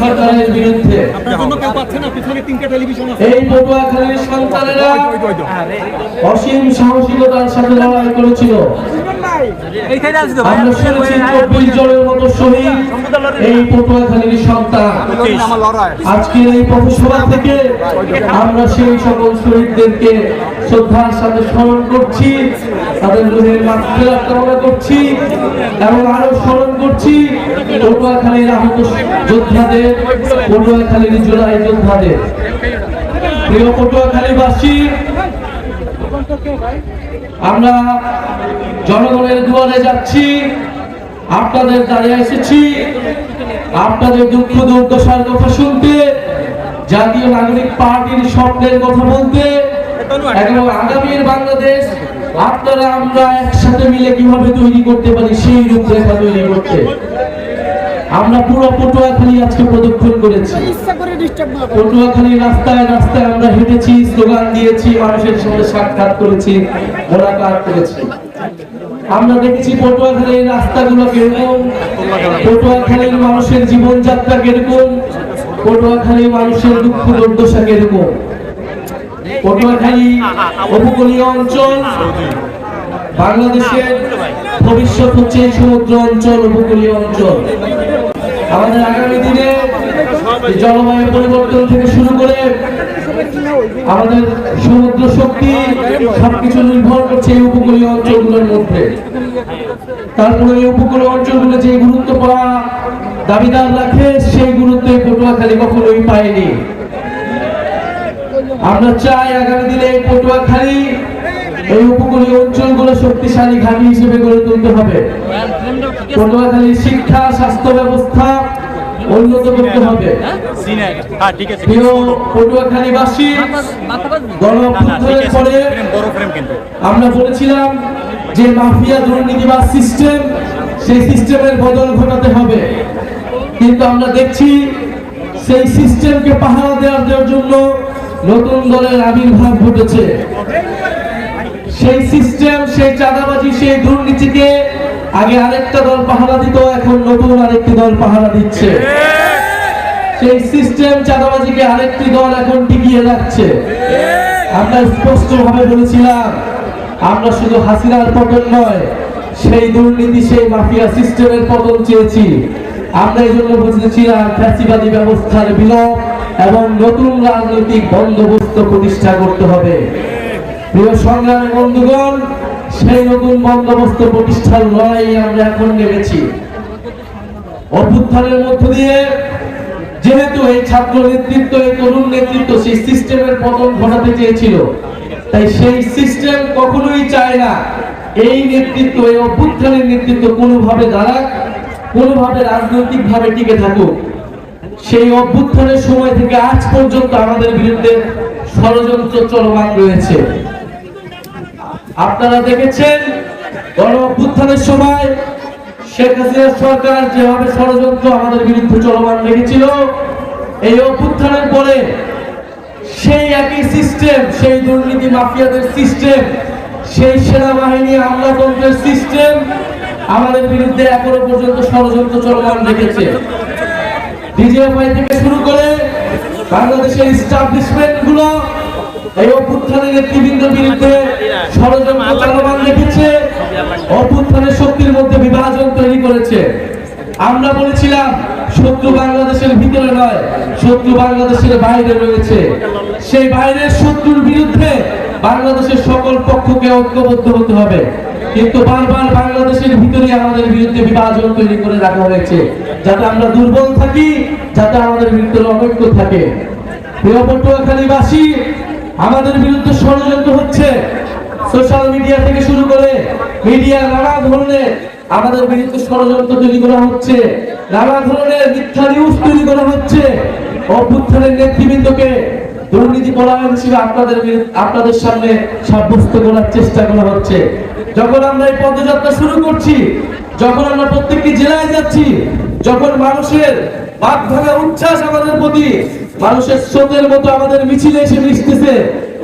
সরকারের বিরুদ্ধে। আপনার জন্য কেউ পাচ্ছে না পিছনে তিনটা টেলিভিশন আছে। এই পটুয়াখালীর সন্তানেরা অসীম সাহসিকতার সাথে লড়াই করেছিল। এইখানে আসি তো আমরা শুনেছি চব্বিশ জনের মতো শহীদ এই পটুয়াখালীর সন্তান। আজকের এই পথসভা থেকে আমরা সেই সকল শহীদদেরকে শ্রদ্ধার সাথে স্মরণ করছি তাদের রুহের মাত্রা কামনা করছি এবং আরও স্মরণ করছি পটুয়াখালীর আহত যোদ্ধাদের পটুয়াখালীর জোড়াই যোদ্ধাদের। প্রিয় পটুয়াখালীবাসী আমরা জনগণের দুয়ারে যাচ্ছি, আপনাদের দাঁড়িয়ে এসেছি। আপনাদের দুঃখ দুর্দশার কথা শুনতে, জাতীয় নাগরিক পার্টির স্বপ্নের কথা বলতে, এবং আগামীর বাংলাদেশ, আপনারা আমরা একসাথে মিলে কীভাবে তৈরি করতে পারি সেই রূপরেখা তৈরি করতে। আমরা পুরো পটুয়াখালী আজকে প্রদক্ষিণ করেছি। পটুয়াখালী রাস্তায় রাস্তায় আমরা হেঁটেছি, স্লোগান দিয়েছি, মানুষের সঙ্গে সাক্ষাৎ করেছি, মোলাকাত করেছি। আমরা দেখেছি পটুয়াখালীর রাস্তাগুলো কীরকম? পটুয়াখালীর মানুষের জীবনযাত্রা কীরকম? পটুয়াখালী মানুষের দুঃখ দুর্দশা কীরকম? পটুয়াখালী উপকূলীয় অঞ্চল, বাংলাদেশের ভবিষ্যৎ হচ্ছে সমুদ্র অঞ্চল, উপকূলীয় অঞ্চল। আমাদের আগামী দিনে জলবায়ু পরিবর্তন থেকে শুরু করে আমাদের সমুদ্র শক্তি সবকিছু নির্ভর করছে এই উপকূলীয় অঞ্চলগুলোর মধ্যে। তারপরে এই উপকূলীয় অঞ্চলগুলো যে গুরুত্ব পাওয়া দাবিদার রাখে সেই গুরুত্ব পটুয়াখালী কখনোই পায়নি। আমরা চাই আগামী দিনে এই পটুয়াখালী এই উপকূলীয় অঞ্চলগুলো শক্তিশালী ঘাঁটি হিসেবে গড়ে তুলতে হবে। শিক্ষা, স্বাস্থ্য ব্যবস্থা উন্নত করতে হবে। পটুয়াখালীবাসী পরে আমরা বলেছিলাম যে মাফিয়া দুর্নীতিবাদ সিস্টেম সেই সিস্টেমের বদল ঘটাতে হবে। কিন্তু আমরা দেখছি সেই সিস্টেমকে পাহারা দেওয়ার দেওয়ার জন্য নতুন দলের আবির্ভাব ঘটেছে। সেই সিস্টেম সেই চাঁদাবাজি সেই দুর্নীতিকে আগে আরেকটা দল পাহারা দিত, এখন নতুন আরেকটি দল পাহারা দিচ্ছে। সেই সিস্টেম চাঁদাবাজিকে আরেকটি দল এখন টিকিয়ে রাখছে। আমরা স্পষ্ট ভাবে বলেছিলাম, আমরা শুধু হাসিনার পতন নয়, সেই দুর্নীতি, সেই মাফিয়া সিস্টেমের পতন চেয়েছি। আমরা এই জন্য বুঝেছিলাম ফ্যাসিবাদী ব্যবস্থার বিলোপ এবং নতুন রাজনৈতিক বন্দোবস্ত প্রতিষ্ঠা করতে হবে। প্রিয় সংগ্রামী বন্ধুগণ সেই নতুন বন্দোবস্ত প্রতিষ্ঠার লড়াই আমরা এখন নেমেছি। অভ্যুত্থানের মধ্য দিয়ে যেহেতু এই ছাত্র নেতৃত্ব, এই তরুণ নেতৃত্ব সেই সিস্টেমের পতন ঘটাতে চেয়েছিল, তাই সেই সিস্টেম কখনোই চায় না এই নেতৃত্ব, এই অভ্যুত্থানের নেতৃত্ব কোনোভাবে দাঁড়াক, কোনোভাবে রাজনৈতিক ভাবে টিকে থাকুক। সেই অভ্যুত্থানের সময় থেকে আজ পর্যন্ত আমাদের বিরুদ্ধে ষড়যন্ত্র চলমান রয়েছে। আপনারা দেখেছেন গণ অভ্যুত্থানের সময় শেখ হাসিনার সরকার যেভাবে ষড়যন্ত্র আমাদের বিরুদ্ধে চলমান রেখেছিল, এই অভ্যুত্থানের পরে সেই একই সিস্টেম সেই দুর্নীতি মাফিয়াদের সিস্টেম সেই সেনাবাহিনী আমলাতন্ত্রের সিস্টেম আমাদের বিরুদ্ধে এখনও পর্যন্ত ষড়যন্ত্র চলমান রেখেছে। ডিজিএফআই থেকে শুরু করে বাংলাদেশের ইস্টাবলিশমেন্টগুলো এই অভ্যুত্থানের নেতৃবৃন্দের বিরুদ্ধে ষড়যন্ত্র চলমান রেখেছে অভ্যুত্থানের শক্তির মধ্যে বিভাজন তৈরি করেছে। আমরা বলেছিলাম শত্রু বাংলাদেশের ভিতরে নয় শত্রু বাংলাদেশের বাইরে রয়েছে। সেই বাইরের শত্রুর বিরুদ্ধে বাংলাদেশের সকল পক্ষকে ঐক্যবদ্ধ হতে হবে। কিন্তু বারবার বাংলাদেশের ভিতরে আমাদের বিরুদ্ধে বিভাজন তৈরি করে রাখা হয়েছে যাতে আমরা দুর্বল থাকি যাতে আমাদের ভিতরে অনৈক্য থাকে। প্রিয় পটুয়াখালীবাসী আমাদের বিরুদ্ধে ষড়যন্ত্র হচ্ছে। সোশ্যাল মিডিয়া থেকে শুরু করে মিডিয়া নানা ধরনের আমাদের বিরুদ্ধে ষড়যন্ত্র তৈরি করা হচ্ছে, নানা ধরনের মিথ্যা নিউজ তৈরি করা হচ্ছে। অভ্যুত্থানের নেতৃবৃন্দকে দুর্নীতি পরায়ণ হিসেবে আপনাদের আপনাদের সামনে সাব্যস্ত করার চেষ্টা করা হচ্ছে। যখন আমরা এই পদযাত্রা শুরু করছি, যখন আমরা প্রত্যেকটি জেলায় যাচ্ছি, যখন মানুষের বাদ ভাঙা উচ্ছ্বাস আমাদের প্রতি মানুষের স্রোতের মতো আমাদের মিছিলে এসে মিশতেছে,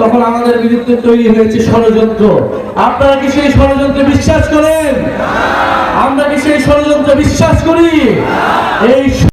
তখন আমাদের বিরুদ্ধে তৈরি হয়েছে ষড়যন্ত্র। আপনারা কি সেই ষড়যন্ত্রে বিশ্বাস করেন? আমরা কি সেই ষড়যন্ত্রে বিশ্বাস করি? এই